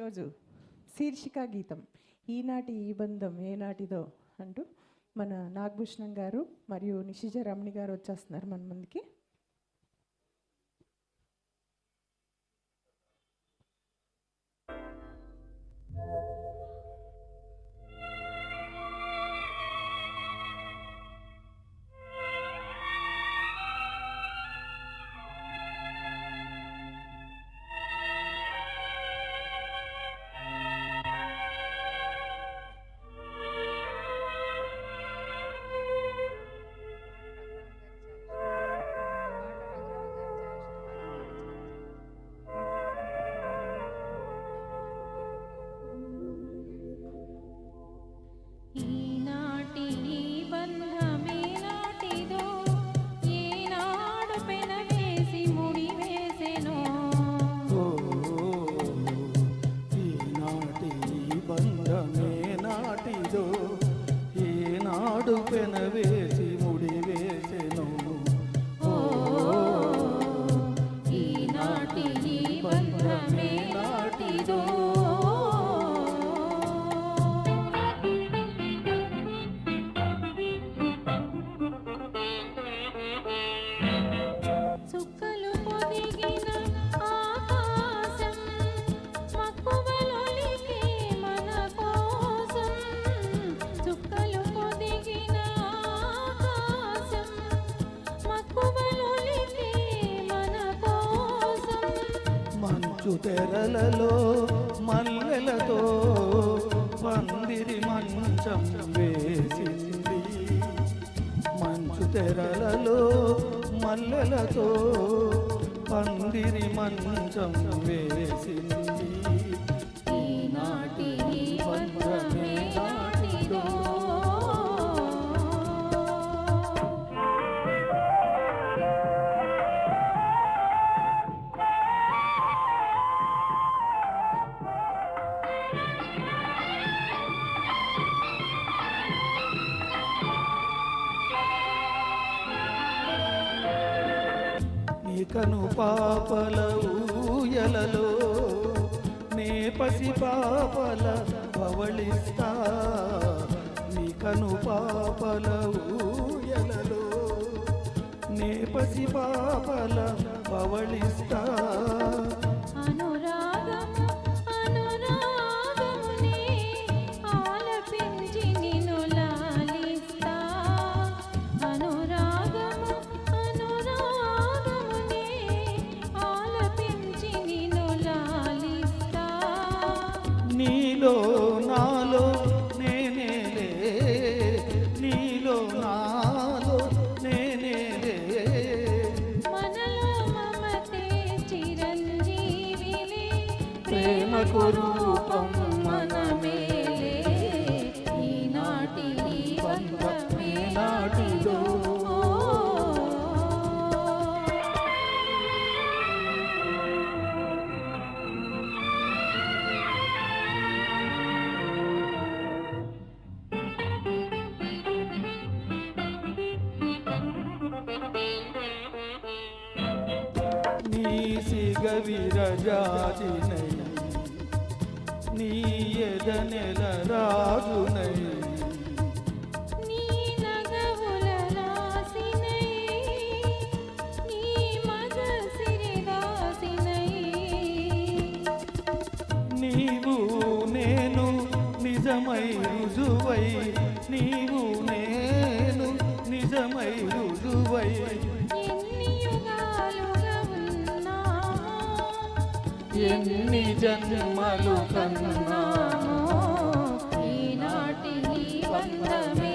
ఈరోజు శీర్షిక గీతం ఈనాటి ఈ బంధం ఏనాటిదో అంటూ మన నాగభూషణం గారు మరియు నిషిజ రమణి గారు వచ్చేస్తున్నారు మన ముందుకి. ఈనాటి తెరలలో మల్లెలతో పందిరి మంచం వేసింది. మంచు తెరలలో మల్లెలతో పందిరి మంచం వేసింది. ఈనాడు కను పాపల ఊయలలో. నే పసి పాపల పవళిస్తా నీకను పాపల ఊయలలో. నే పసి పాపల పవళిస్తా అనురా ప్రేమకు రూపం మనమేలే ఈనాటి ఈ బంధమే నాటిదో నీ సిగ విరజాజినై నీ ఎదనెల రాజునై. నీవు నేను నిజమై రుజువై. నీవు నేను నిజమై రుజువై. ఎన్ని జన్మలు కన్నా? ఈనాటి వందమే